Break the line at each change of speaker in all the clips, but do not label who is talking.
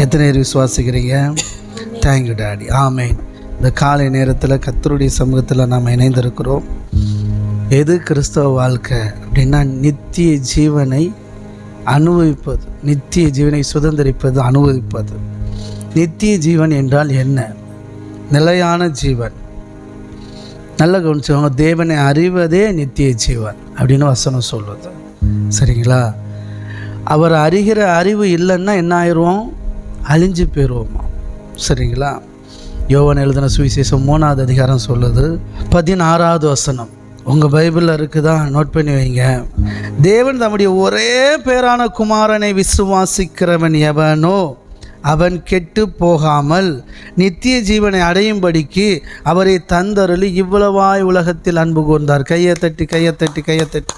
எத்தனை பேர் விசுவாசிக்கிறீங்க? தேங்க்யூ டாடி ஆமேன் இந்த காலை நேரத்தில் கத்தருடைய சமூகத்தில் நாம் இணைந்திருக்கிறோம். எது கிறிஸ்தவ வாழ்க்கை அப்படின்னா நித்திய ஜீவனை அனுபவிப்பது. நித்திய ஜீவனை சுதந்திரிப்பது அனுபவிப்பது. நித்திய ஜீவன் என்றால் என்ன? நிலையான ஜீவன். நல்ல கவனிச்சவங்க தேவனை அறிவதே நித்திய ஜீவன் அப்படின்னு வசனம் சொல்வது சரிங்களா? அவர் அறிகிற அறிவு இல்லைன்னா என்ன ஆயிடுவோம் அழிஞ்சு போயிடுவோமா சரிங்களா? யோவன் எழுதின சுவிசேஷம் மூணாவது அதிகாரம் சொல்லுது பதினாறாவது வசனம். உங்கள் பைபிளில் இருக்குதா? நோட் பண்ணி வைங்க. தேவன் தம்முடைய ஒரே பேரான குமாரனை விசுவாசிக்கிறவன் எவனோ அவன் கெட்டு போகாமல் நித்திய ஜீவனை அடையும்படிக்கு அவரை தந்தருளி இவ்வளவாய் உலகத்தில் அன்பு கூர்ந்தார். கையை தட்டி கையை தட்டி கையை தட்டி.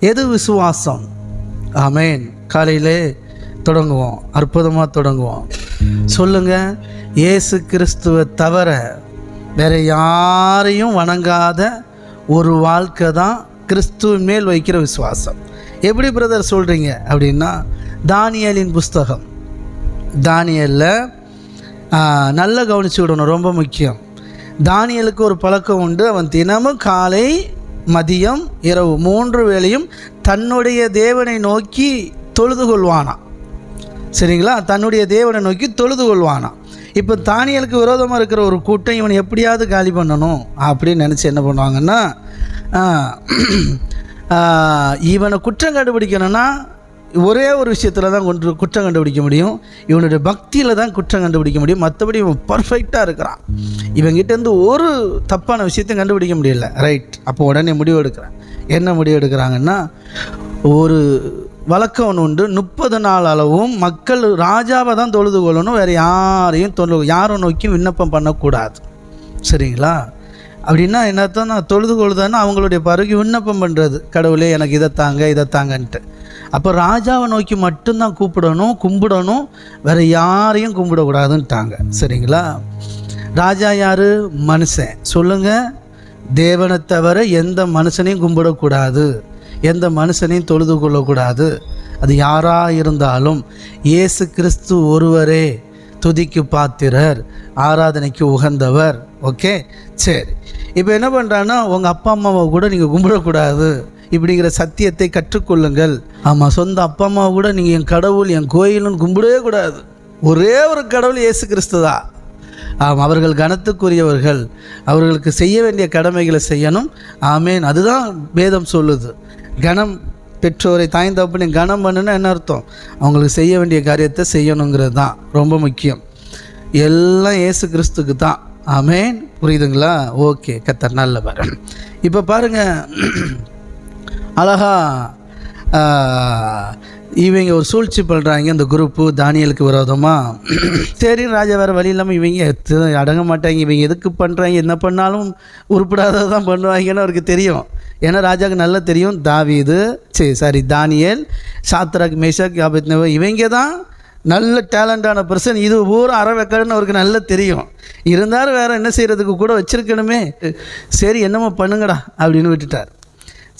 எது விசுவாசம்? ஆமேன். காலையிலே தொடங்குவோம். அற்புதமாக தொடங்குவோம். சொல்லுங்க இயேசு கிறிஸ்துவை தவிர வேற யாரையும் வணங்காத ஒரு வாழ்க்கை தான் கிறிஸ்துவின் மேல் வைக்கிற விசுவாசம். எப்படி பிரதர் சொல்கிறீங்க அப்படின்னா தானியலின் புஸ்தகம். தானியலில் நல்லா கவனிச்சு விடணும் ரொம்ப முக்கியம். தானியலுக்கு ஒரு பழக்கம் உண்டு. அவன் தினமும் காலை மதியம் இரவு மூன்று வேளையும் தன்னுடைய தேவனை நோக்கி தொழுது கொள்வானாம். சரிங்களா? தன்னுடைய தேவனை நோக்கி தொழுது கொள்வானான் இப்போ தானியலுக்கு விரோதமாக இருக்கிற ஒரு கூட்டம் இவனை எப்படியாவது காலி பண்ணணும் அப்படின்னு நினச்சி என்ன பண்ணுவாங்கன்னா இவனை குற்றம் கண்டுபிடிக்கணும்னா ஒரே ஒரு விஷயத்தில் தான் கொண்டு குற்றம் கண்டுபிடிக்க முடியும். இவனுடைய பக்தியில் தான் குற்றம் கண்டுபிடிக்க முடியும். மற்றபடி இவன் பர்ஃபெக்டாக இருக்கிறான். இவங்கிட்டேருந்து ஒரு தப்பான விஷயத்தையும் கண்டுபிடிக்க முடியல. ரைட் அப்போ உடனே முடிவு எடுக்கிறேன் என்ன முடிவு எடுக்கிறாங்கன்னா ஒரு வழக்கம் ஒன்று உண்டு. முப்பது நாள் அளவும் மக்கள் ராஜாவை தான் தொழுது கொள்ளணும். வேறு யாரையும் தொழு யாரும் நோக்கியும் விண்ணப்பம் பண்ணக்கூடாது. சரிங்களா? அப்படின்னா என்னத்தான் நான் தொழுது கொள்ளுதான்னு அவங்களுடைய பருகி விண்ணப்பம் பண்ணுறது கடவுளே எனக்கு இதை தாங்க இதை தாங்கன்ட்டு. அப்போ ராஜாவை நோக்கி மட்டும்தான் கூப்பிடணும் கும்பிடணும். வேறு யாரையும் கும்பிடக்கூடாதுன்ட்டாங்க. சரிங்களா? ராஜா யார்? மனுஷன். சொல்லுங்கள் தேவனை தவிர எந்த மனுஷனையும் கும்பிடக்கூடாது. எந்த மனுஷனையும் தொழுது கொள்ளக்கூடாது. அது யாராக இருந்தாலும் இயேசு கிறிஸ்து ஒருவரே துதிக்கு பாத்திரர் ஆராதனைக்கு உகந்தவர். ஓகே? சரி. இப்போ என்ன பண்ணுறான்னா உங்கள் அப்பா அம்மாவை கூட நீங்கள் கும்பிடக்கூடாது இப்படிங்கிற சத்தியத்தை கற்றுக்கொள்ளுங்கள். ஆமாம் சொந்த அப்பா அம்மாவை கூட நீங்கள் என் கடவுள் என் கோயிலுன்னு கும்பிடவே கூடாது. ஒரே ஒரு கடவுள் இயேசு கிறிஸ்து தான். ஆம் அவர்கள் கனத்துக்குரியவர்கள். அவர்களுக்கு செய்ய வேண்டிய கடமைகளை செய்யணும். ஆமேன். அதுதான் வேதம் சொல்லுது. கனம் பெற்றோரை தாய்ந்தப்பனே கனம் பண்ணுன்னா என்ன அர்த்தம்? அவங்களுக்கு செய்ய வேண்டிய காரியத்தை செய்யணுங்கிறது தான். ரொம்ப முக்கியம். எல்லாம் ஏசு கிறிஸ்துக்கு தான். ஆமேன். புரியுதுங்களா? ஓகே. கத்தர் நல்லவர். இப்போ பாருங்கள் அழகா இவங்க ஒரு சூழ்ச்சி பண்ணுறாங்க இந்த குரூப்பு தானியலுக்கு விரோதமாக சரி ராஜா வேறு வழி இல்லாமல் இவங்க அடங்க மாட்டாங்க இவங்க எதுக்கு பண்ணுறாங்க என்ன பண்ணாலும் உருப்படாதது தான் பண்ணுவாங்கன்னு அவருக்கு தெரியும். ஏன்னா ராஜாவுக்கு நல்லா தெரியும் தாவீது சரி சாரி தானியல் சாத்ராக் மேஷாக் யாபத்னேவோ இவங்க தான் நல்ல டேலண்டான பர்சன் இது பூரா அறவைக்கடுன்னு அவருக்கு நல்லா தெரியும். இருந்தாலும் வேறு என்ன செய்கிறதுக்கு கூட வச்சிருக்கணுமே. சரி என்னமோ பண்ணுங்கடா அப்படின்னு விட்டுட்டார்.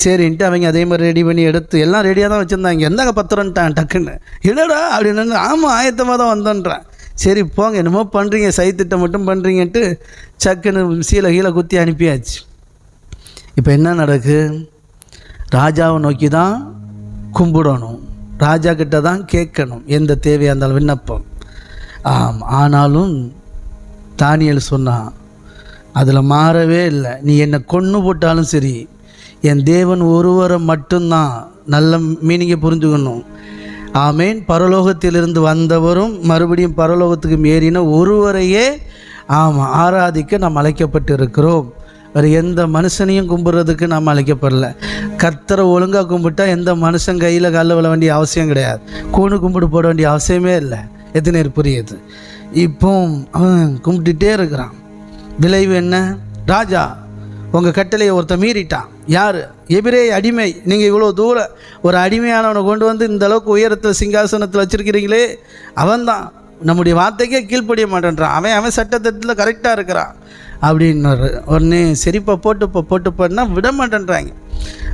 சரின்ட்டு அவங்க அதே மாதிரி ரெடி பண்ணி எடுத்து எல்லாம் ரெடியாக தான் வச்சுருந்தாங்க. எந்தாங்க பத்திரம்ட்டான் டக்குன்னு. என்னடா? அப்படின்னு ஆமாம் ஆயத்தமாக தான் வந்தோன்றேன். சரி போங்க என்னமோ பண்ணுறீங்க சைத்திட்டம் மட்டும் பண்ணுறீங்கன்ட்டு சக்குன்னு சீலை கீழே குத்தி அனுப்பியாச்சு. இப்போ என்ன நடக்கு? ராஜாவை நோக்கி தான் கும்பிடணும். ராஜா கிட்ட தான் கேட்கணும் எந்த தேவையாக இருந்தாலும் விண்ணப்பம். ஆம் ஆனாலும் தானியல் சொன்னான் அதில் மாறவே இல்லை. நீ என்னை கொன்று போட்டாலும் சரி என் தேவன் ஒருவரை மட்டும்தான். நல்ல மீனிங்கை புரிஞ்சுக்கணும். ஆமேன். பரலோகத்திலிருந்து வந்தவரும் மறுபடியும் பரலோகத்துக்கு ஏறின ஒருவரையே ஆமாம் ஆராதிக்க நாம் அழைக்கப்பட்டு இருக்கிறோம் வேறு எந்த மனுஷனையும் கும்பிட்றதுக்கு நாம் அழைக்கப்படல. கத்தரை ஒழுங்காக கும்பிட்டா எந்த மனுஷன் கையில் காலில் விழ வேண்டிய அவசியம் கிடையாது. கூணு கும்பிட்டு போட வேண்டிய அவசியமே இல்லை. எத்தனை பேர் புரியுது? இப்போ அவன் கும்பிட்டுட்டே இருக்கிறான். விளைவு என்ன? ராஜா. உங்கள் கட்டளையை ஒருத்தன் மீறிட்டான். யார்? எபிரே அடிமை. நீங்கள் இவ்வளோ தூரம் ஒரு அடிமையானவனை கொண்டு வந்து இந்த அளவுக்கு உயரத்தில் சிங்காசனத்தில் வச்சுருக்கிறீங்களே? அவன்தான். நம்முடைய வார்த்தைக்கே கீழ்ப்படிய மாட்டேன்றான். அவன் அவன் சட்டத்திட்டத்தில் கரெக்டாக இருக்கிறான். அப்படின்னு உடனே சரிப்பா போட்டுப்பா போட்டுப்பான்னா விட மாட்டேன்றாங்க.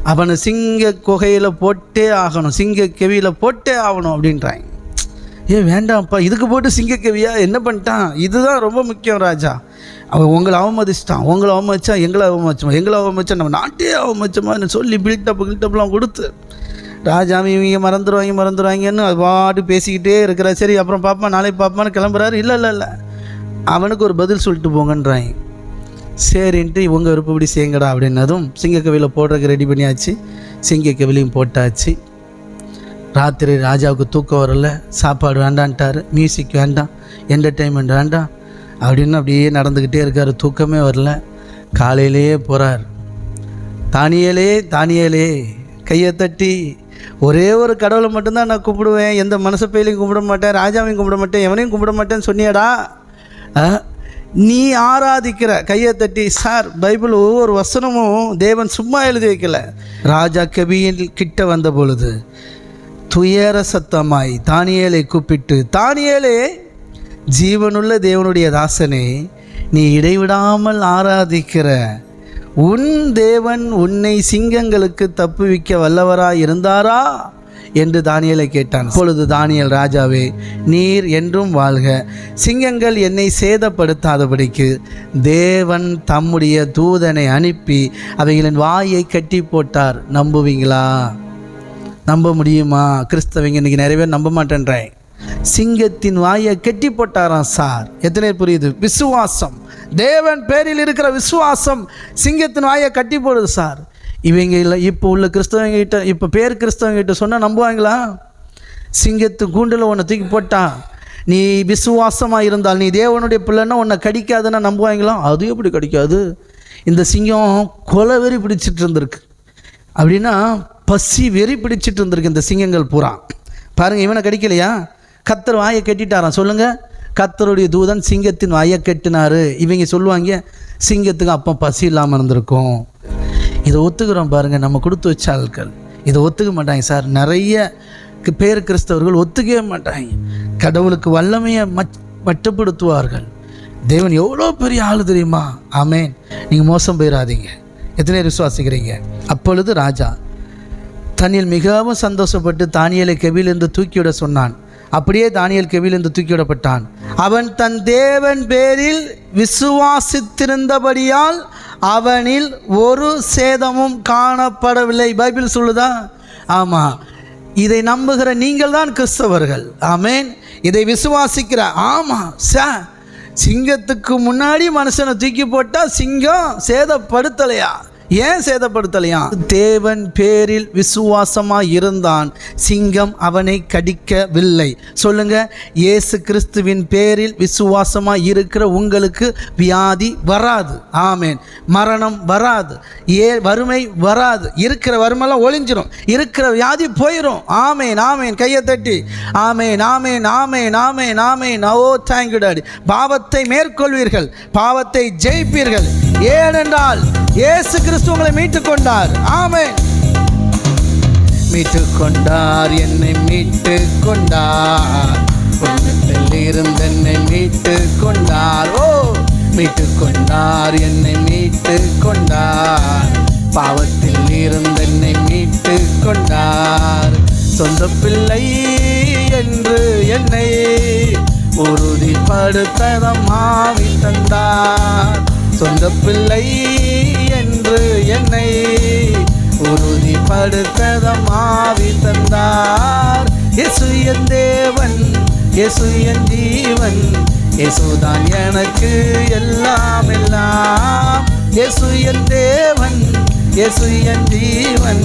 அவனை சிங்க குகையில் போட்டே ஆகணும். சிங்க கெவியில் போட்டே ஆகணும் அப்படின்றாங்க. ஏ வேண்டாம்ப்பா. இதுக்கு போட்டு சிங்கக்கவியா என்ன பண்ணிட்டான்? இதுதான் ரொம்ப முக்கியம் ராஜா. அவன் உங்களை அவமதிச்சிட்டான். உங்களை அவமதிச்சா எங்களை அவமதிச்சோம் எங்களை அவமதிச்சா நம்ம நாட்டே அவமதிச்சோமான்னு சொல்லி பில்டப் கில்டப்லாம் கொடுத்து ராஜாமி இவங்க மறந்துடுவாங்க மறந்துடுவாங்கன்னு அது பாட்டு பேசிக்கிட்டே இருக்கிறா சரி அப்புறம் பார்ப்பான் நாளைக்கு பார்ப்பான்னு கிளம்புறாரு. இல்லை இல்லை இல்லை. அவனுக்கு ஒரு பதில் சொல்லிட்டு போங்கன்றாங்க. சரின்ட்டு இவங்க விருப்பப்படி செய்யுங்கடா அப்படின்னதும் சிங்கக்கவியில் போடுறதுக்கு ரெடி பண்ணியாச்சு. சிங்கக்கவிலையும் போட்டாச்சு. ராத்திரி ராஜாவுக்கு தூக்கம் வரல. சாப்பாடு வேண்டான்ட்டார். மியூசிக் வேண்டாம். என்டர்டெயின்மெண்ட் வேண்டாம். அப்படின்னு அப்படியே நடந்துக்கிட்டே இருக்கார். தூக்கமே வரல. காலையிலேயே போகிறார் தானியலே தானியலே கையை தட்டி ஒரே ஒரு கடவுளை மட்டும்தான் நான் கும்பிடுவேன் எந்த மனசு பையிலையும் கும்பிட மாட்டேன். ராஜாவையும் கும்பிட மாட்டேன். எவனையும் கும்பிட மாட்டேன்னு சொன்னியடா. ஆ? நீ ஆராதிக்கிற. கையை தட்டி சார் பைபிள் ஒவ்வொரு வசனமும் தேவன் சும்மா எழுதி வைக்கல. ராஜா கபியின் கிட்ட வந்த பொழுது துயர சத்தமாய் தானியலை கூப்பிட்டு தானியேலே ஜீவனுள்ள தேவனுடைய தாசனே நீ இடைவிடாமல் ஆராதிக்கிற. உன் தேவன் உன்னை சிங்கங்களுக்கு தப்புவிக்க வல்லவராய் இருந்தாரா? என்று தானியலை கேட்டான். அப்பொழுது தானியல் ராஜாவே நீர் என்றும் வாழ்க. சிங்கங்கள் என்னை சேதப்படுத்தாதபடிக்கு தேவன் தம்முடைய தூதனை அனுப்பி அவைகளின் வாயை கட்டி போட்டார். நம்புவீங்களா? நம்ப முடியுமா? கிறிஸ்தவங்க இன்னைக்கு நிறைய பேர் நம்ப மாட்டேன்றேன் சிங்கத்தின் வாயை கெட்டி போட்டாராம் சார். எத்தனை புரியுது? விசுவாசம். தேவன் பேரில் இருக்கிற விசுவாசம் சிங்கத்தின் வாயை கட்டி போடுது சார். இவங்க இல்லை இப்போ உள்ள கிறிஸ்தவங்க கிட்ட இப்போ பேர் கிறிஸ்தவங்க கிட்ட சொன்னால் நம்புவாங்களா? சிங்கத்து கூண்டில் உன்னை தூக்கி போட்டா நீ விசுவாசமாக இருந்தால் நீ தேவனுடைய பிள்ளைன்னா உன்னை கடிக்காதுன்னா நம்புவாங்களா? அது எப்படி கடிக்காது? இந்த சிங்கம் கொலை வெறி பிடிச்சிட்டு இருந்திருக்கு. அப்படின்னா பசி வெறி பிடிச்சிட்டு இருந்திருக்கு இந்த சிங்கங்கள் பூரா. பாருங்கள் இவனை கடிக்கலையா? கத்தர் வாயை கட்டிட்டாராம். சொல்லுங்க. கத்தருடைய தூதன் சிங்கத்தின் வாயை கெட்டினாரு. இவங்க சொல்லுவாங்க சிங்கத்துக்கு அப்போ பசி இல்லாமல் இருந்திருக்கும். இதை ஒத்துக்கிறோம் பாருங்க நம்ம கொடுத்து வச்ச ஆட்கள். இதை ஒத்துக்க மாட்டாங்க சார். நிறைய பேர் கிறிஸ்தவர்கள் ஒத்துக்கவே மாட்டாங்க. கடவுளுக்கு வல்லமையை மட் மட்டுப்படுத்துவார்கள். தேவன் எவ்வளோ பெரிய ஆள் தெரியுமா? ஆமேன். நீங்கள் மோசம் போயிடாதீங்க எத்தனை விசுவாசிக்கிறீங்க? அப்பொழுது ராஜா தன்னில் மிகவும் சந்தோஷப்பட்டு தானியலை கெபிலிருந்து தூக்கிவிட சொன்னான். அப்படியே தானியல் கெபிலிருந்து தூக்கிவிடப்பட்டான் அவன் தன் தேவன் பேரில் விசுவாசித்திருந்தபடியால் அவனில் ஒரு சேதமும் காணப்படவில்லை. பைபிள் சொல்லுதா? ஆமாம் இதை நம்புகிற நீங்கள் தான் கிறிஸ்தவர்கள். ஆமேன். இதை விசுவாசிக்கிற ஆமாம் சார் சிங்கத்துக்கு முன்னாடி மனுஷனை தூக்கி போட்டால் சிங்கம் சேதப்படுத்தலையா? ஏன் சேதப்படுத்தலையா தேவன் பேரில் விசுவாசமாக இருந்தான் சிங்கம் அவனை கடிக்கவில்லை. சொல்லுங்க இயேசு கிறிஸ்துவின் பேரில் விசுவாசமாக இருக்கிற உங்களுக்கு வியாதி வராது. ஆமேன். மரணம் வராது. ஏ வறுமை வராது. இருக்கிற வறுமைலாம் ஒளிஞ்சிரும். இருக்கிற வியாதி போயிடும் ஆமேன் ஆமேன். கையை தட்டி. ஆமேன் ஆமேன் ஆமேன் ஆமேன் ஆமேன். ஓ தேங்க்யூ டாடி பாவத்தை மேற்கொள்வீர்கள். பாவத்தை ஜெயிப்பீர்கள். ஏனென்றால் இயேசு கிறிஸ்து உங்களை மீட்டுக் கொண்டார் ஆமே மீட்டு கொண்டார் என்னை மீட்டு கொண்டார் உள்ளத்தில் இருந்து என்னை மீட்டு கொண்டார் ஓ மீட்டு கொண்டார் என்னை மீட்டு கொண்டார் பாவத்தில் இருந்து என்னை மீட்டு கொண்டார் சொந்த பிள்ளை என்று என்னை உறுதிப்படுத்ததமாவி தந்தார். சொந்த பிள்ளை என்று என்னை உறுதிப்படுத்ததம் ஆவி தந்தார் இயேசு என் தேவன் இயேசு என் ஜீவன் இயேசுதான் எனக்கு எல்லாம் எல்லாம். இயேசு என் தேவன் இயேசு என் ஜீவன்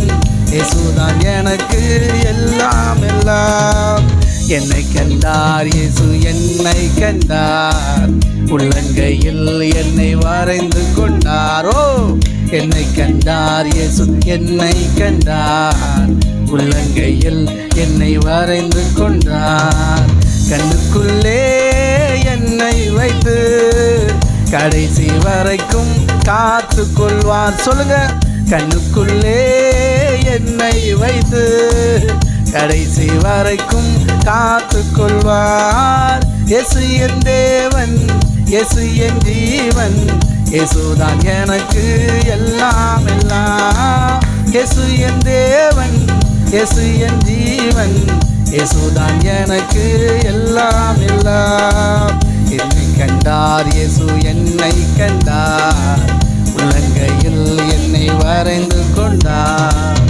இயேசுதான் எனக்கு எல்லாம் எல்லாம். என்னை கண்டார் இயேசு என்னை கண்டார். உள்ளங்கையில் என்னை வரைந்து கொண்டாரோ? என்னை கண்டார் இயேசு என்னை கண்டார். உள்ளங்கையில் என்னை வரைந்து கொண்டார். கண்ணுக்குள்ளே என்னை வைத்து கடைசி வரைக்கும் காத்து கொள்வார் சொல்லுங்க. கண்ணுக்குள்ளே என்னை வைத்து கடைசி வரைக்கும் காத்து கொள்வார் எசு என் தேவன் எசு என் ஜீவன். எசுதான் எனக்கு எல்லாம் எல்லாம். எசு என் தேவன் எசு என் ஜீவன். எசுதான் எனக்கு எல்லாம் எல்லாம். என்னை கண்டார் எசு என்னை கண்டார். உள்ளங்கையில் என்னை வரைந்து கொண்டார்.